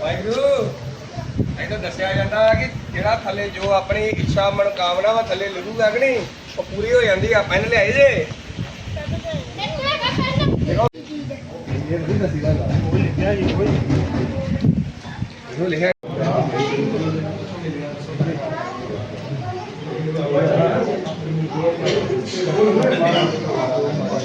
ਵਾਹਿਗੁਰੂ ਇਹ ਤਾਂ ਦੱਸਿਆ ਜਾਂਦਾ ਕਿ ਜਿਹੜਾ ਥੱਲੇ ਜੋ ਆਪਣੀ ਇੱਛਾ ਮਨੋਕਾਮਨਾ ਵਾ ਥੱਲੇ ਲਿਖੂਗਾ ਕਿ ਨਹੀਂ ਉਹ ਪੂਰੀ ਹੋ ਜਾਂਦੀ ਆ ਪੈਨ ਲਿਆਏ ਜੇ। ਲਿਖਿਆ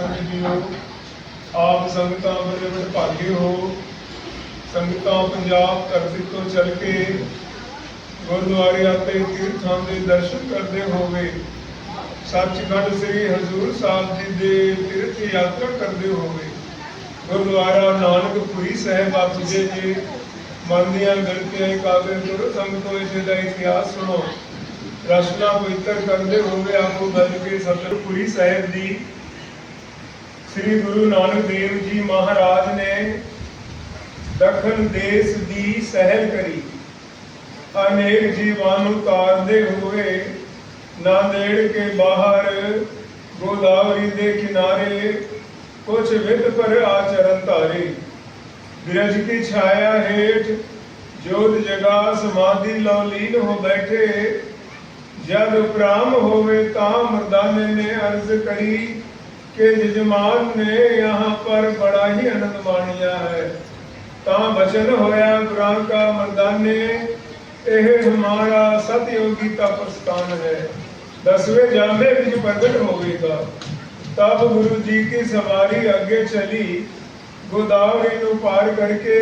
ਵਾਹਿਗੁਰੂ ਸਾਸਨ ਜੀਓ ਆਪ ਸੰਗਤਾਂ ਬੜੇ ਬੜੇ ਭਾਗੇ ਹੋ। ਸੰਗਤਾਂ ਪੰਜਾਬ ਧਰਤੀ ਤੋਂ ਚੱਲ ਕੇ ਗੁਰਦੁਆਰੇ ਅਤੇ ਤੀਰਥਾਂ ਦੇ ਦਰਸ਼ਨ ਕਰਦੇ ਹੋਵੇ। ਸੱਚਖੰਡ ਸ੍ਰੀ ਹਜ਼ੂਰ ਸਾਹਿਬ ਜੀ ਦੇ ਤੀਰਥ ਯਾਤਰਾ ਕਰਦੇ ਹੋਵੇ। ਗੁਰਦੁਆਰਾ ਨਾਨਕਪੁਰੀ ਸਾਹਿਬ ਆ ਪੁਜੇ ਜੀ। ਮਨ ਦੀਆਂ ਗਲਤੀਆਂ ਕਾਬਿਲ ਗੁਰੂ ਸੰਗਤੋਂ ਇਸ ਦਾ ਇਤਿਹਾਸ ਸੁਣੋ। ਰਸਨਾ ਪਵਿੱਤਰ ਕਰਦੇ ਹੋਵੇ ਆਪੋ ਬਲ ਕੇ ਸਤਿਗੁਰਪੁਰੀ ਸਾਹਿਬ ਦੀ ਸ੍ਰੀ ਗੁਰੂ ਨਾਨਕ ਦੇਵ ਜੀ ਮਹਾਰਾਜ ਨੇ ਦੱਖਣ ਦੇਸ਼ ਦੀ ਸਹਿਲ ਕਰੀ। ਅਨੇਕ ਜੀਵਾਂ ਨੂੰ ਤਾਰਦੇ ਹੋਏ ਨਾਂਦੇੜ ਕੇ ਬਾਹਰ ਗੋਦਾਵਰੀ ਦੇ ਕਿਨਾਰੇ ਕੁਛ ਵਿਦ ਪਰ ਆਚਰਨ ਧਾਰੇ। ਬਿਰਜ ਕੀ ਛਾਇਆ ਹੇਠ ਜੋਤ ਜਗਾ ਸਮਾਧੀ ਲਉ ਲੀਨ ਹੋ ਬੈਠੇ। ਜਦ ਪ੍ਰਾਮ ਹੋਵੇ ਤਾਂ ਮਰਦਾਨੇ ਨੇ ਅਰਜ਼ ਕਰੀ ਕਿ ਜਜਮਾਨ ਨੇ यहाँ पर बड़ा ही आनंद मानिया है ਤਾਂ ਬਚਨ ਹੋਇਆ ਗੁਰਾਂ ਕਾ ਮਰਦਾਨੇ ਇਹ ਹਮਾਰਾ ਸਤਯੋਗੀ ਤਪ ਸਥਾਨ ਹੈ ਦਸਵੇਂ ਜਾਮੇ ਵਿੱਚ ਪ੍ਰਗਟ ਹੋਵੇਗਾ ਤਬ ਗੁਰੂ ਜੀ ਕੀ ਸਵਾਰੀ ਅੱਗੇ ਚਲੀ ਗੋਦਾਵਰੀ ਨੂੰ ਪਾਰ ਕਰਕੇ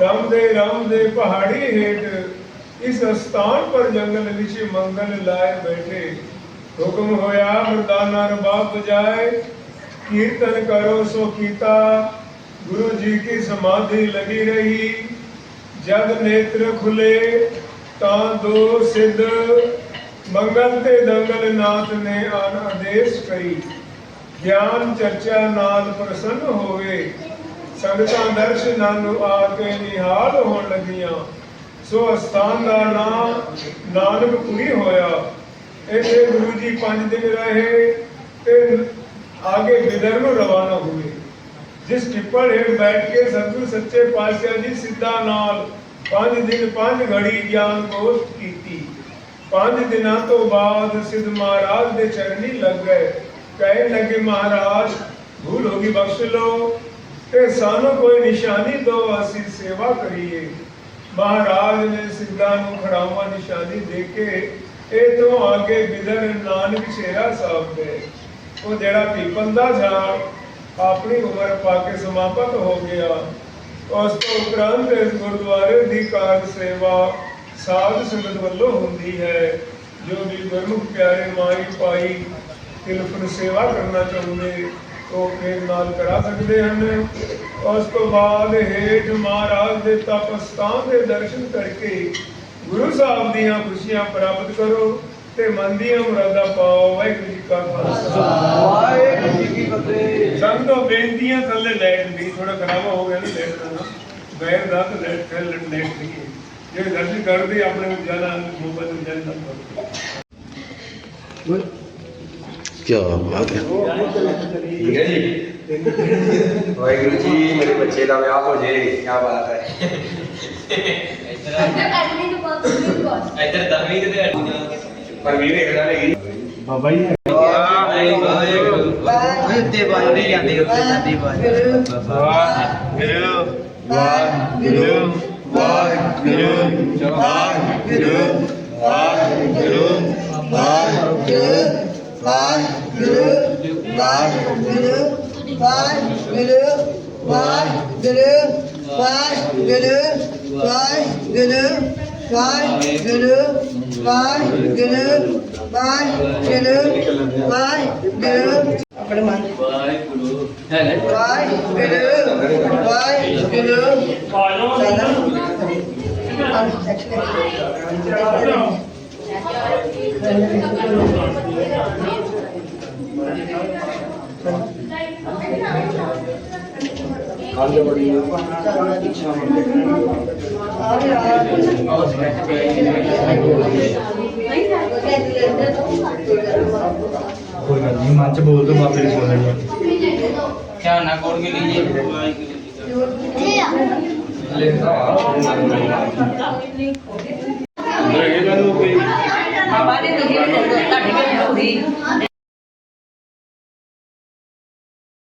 ਰਮਦੇ ਰਮਦੇ ਪਹਾੜੀ ਹੇਠ ਇਸ ਸਥਾਨ ਪਰ ਜੰਗਲ ਵਿੱਚ ਮੰਗਲ ਲਾਏ ਬੈਠੇ ਹੁਕਮ ਹੋਇਆ ਮਰਦਾਨਾ ਰਬਾਬ ਬਜਾਏ ਕੀਰਤਨ ਕਰੋ, ਸੋ ਕੀਤਾ। ਗੁਰੂ ਜੀ ਕੀ ਸਮਾਧੀ ਲਗੀ ਰਹੀ। ਜਦ ਨੇਤਰ ਖੁਲੇ, ਤਾਂ ਦੋ ਸਿੱਧ ਮੰਗਲ ਤੇ ਦੰਗਲ ਨਾਥ ਨੇ ਆਨ ਆਦੇਸ਼ ਕਰੀ ਗਿਆਨ ਚਰਚਾ ਨਾਲ ਪ੍ਰਸੰਨ ਹੋਵੇ। ਸੰਗਤਾਂ ਦਰਸ਼ਨਾਂ ਨੂੰ ਆ ਕੇ ਨਿਹਾਲ ਹੋਣ ਲੱਗੀਆਂ। ਸੋ ਅਸਥਾਨ ਦਾ ਨਾਮ ਨਾਨਕਪੁਰੀ ਹੋਇਆ। ਇੱਥੇ ਗੁਰੂ ਜੀ ਪੰਜ ਦਿਨ ਰਹੇ ਤੇ ਆਗੇ ਵਿਦਰ ਨੂੰ ਰਵਾਨਾ ਹੋਏ। ਜਿਸ ਟਿੱਪਰ ਹੇਠ ਬੈਠ ਕੇ ਸਤਿਗੁਰ ਸੱਚੇ ਪਾਤਸ਼ਾਹ ਜੀ ਸਿੱਧਾ ਨਾਲ ਪੰਜ ਦਿਨ ਪੰਜ ਘੜੀ ਗਿਆਨ ਗੋਸ਼ਟ ਕੀਤੀ। ਪੰਜ ਦਿਨਾਂ ਤੋਂ ਬਾਅਦ ਸਿੱਧ ਮਹਾਰਾਜ ਦੇ ਚਰਨੀ ਲੱਗ। ਗਏ ਕਹਿਣ ਲੱਗੇ, ਮਹਾਰਾਜ, ਭੂਲ ਹੋ ਗਈ, ਬਖਸ਼ ਲਓ ਤੇ ਸਾਨੂੰ ਕੋਈ ਨਿਸ਼ਾਨੀ ਦਿਓ, ਅਸੀਂ ਸੇਵਾ ਕਰੀਏ। ਮਹਾਰਾਜ ਨੇ ਸਿੱਧਾਂ ਨੂੰ ਖੜਾਵਾ ਨਿਸ਼ਾਨੀ ਦੇ ਕੇ ਇਹ ਤੋਂ ਅੱਗੇ ਬਿਦਰ ਨਾਨਕ ਸ਼ੇਰਾ ਸਾਹਿਬ ਗਏ ਉਹ ਜਿਹੜਾ ਪੀਪਲ ਦਾ ਝਾੜ ਆਪਣੀ ਉਮਰ ਪਾ ਕੇ ਸਮਾਪਤ ਹੋ ਗਿਆ, ਉਸ ਤੋਂ ਉਪਰੰਤ ਇਸ ਗੁਰਦੁਆਰੇ ਦੀ ਕਾਰਜ ਸੇਵਾ ਸਾਧ ਸੰਗਤ ਵੱਲੋਂ ਹੁੰਦੀ ਹੈ, ਜੋ ਵੀ ਗੁਰਮੁਖ ਪਿਆਰੇ ਮਾਈ ਪਾਈ ਤਿਲਫਨ ਸੇਵਾ ਕਰਨਾ ਚਾਹੁੰਦੇ, ਉਹ ਫੇਰ ਨਾਲ ਕਰਾ ਸਕਦੇ ਹਨ। ਉਸ ਤੋਂ ਬਾਅਦ ਹੇਠ ਮਹਾਰਾਜ ਦੇ ਤਪ ਸਥਾਨ ਦੇ ਦਰਸ਼ਨ ਕਰਕੇ ਗੁਰੂ ਸਾਹਿਬ ਦੀਆਂ ਖੁਸ਼ੀਆਂ ਪ੍ਰਾਪਤ ਕਰੋ ਤੇ ਮਨ ਦੀਆਂ ਮੁਰਾਦਾਂ ਪਾਓ ਵਾਹਿਗੁਰੂ ਜੀ ਕਾ ਖਾਲਸਾ ਵਾਹਿਗੁਰੂ ਜੀ ਕੀ ਫਤਿਹ ਸੰਗਤੋਂ ਬੇਨਤੀਆਂ ਥੱਲੇ ਲੈਟ ਵੀ ਥੋੜਾ ਖਰਾਬ ਹੋ ਗਿਆ ਨਾ ਲੈਟ ਦਾ ਨਾ ਬੈਰ ਦਾ ਤੇ ਲੈਟ ਥੱਲੇ ਲੈਟ ਨਹੀਂ ਹੈ ਜੇ ਦਰਸ਼ਨ ਕਰਦੇ ਆਪਣੇ ਜਾਨਾ ਮੋਬਾਈਲ ਨੂੰ ਜਾਨਾ क्या बात है ਠੀਕ ਹੈ ਜੀ ਵਾਹਿਗੁਰੂ ਜੀ ਮੇਰੇ ਬੱਚੇ ਦਾ ਵਿਆਹ ਹੋ ਜੇ ਕੀ ਬਾਤ ਹੈ ਇੱਧਰ ਦਸਵੀਂ ਤੇ ਪਰ ਵੀਰ ਇੱਕ ਗੱਲ ਹੈਗੀ ਬਾਬਾ ਜੀ ਉੱਤੇ ਬਾਜ ਨਹੀਂ ਜਾਂਦੀ ਉੱਤੇ ਜਾਂਦੀ ਬਾਜ ਵਾਹਿਗੁਰੂ ਵਾਹਿਗੁਰੂ ਵਾਹਿਗੁਰੂ ਵਾਹਿਗੁਰੂ ਵਾਹਿਗੁਰੂ ਵਾਹਿਗੁਰੂ ਵਾਹਿਗੁਰੂ ਵਾਹਿਗੁਰੂ। ਵਾਹਿਗੁਰੂ ਆਪਣੇ ਮਨ ਵਾਹਿਗੁਰੂ ਵਾਹਿਗੁਰੂ ਵਾਹਿਗੁਰੂ। ਕੋਈ ਗੱਲ ਨਹੀਂ ਮਨ ਚ ਬੋਲ ਦੋ ਬਾਬੇ ਦੀ ਸੁਣ ਲੈਣੀ ਧਿਆਨ ਨਾਲ ਕੋੜ ਕੇ ਲੀਜੀਏ ਵਾਹਿਗੁਰੂ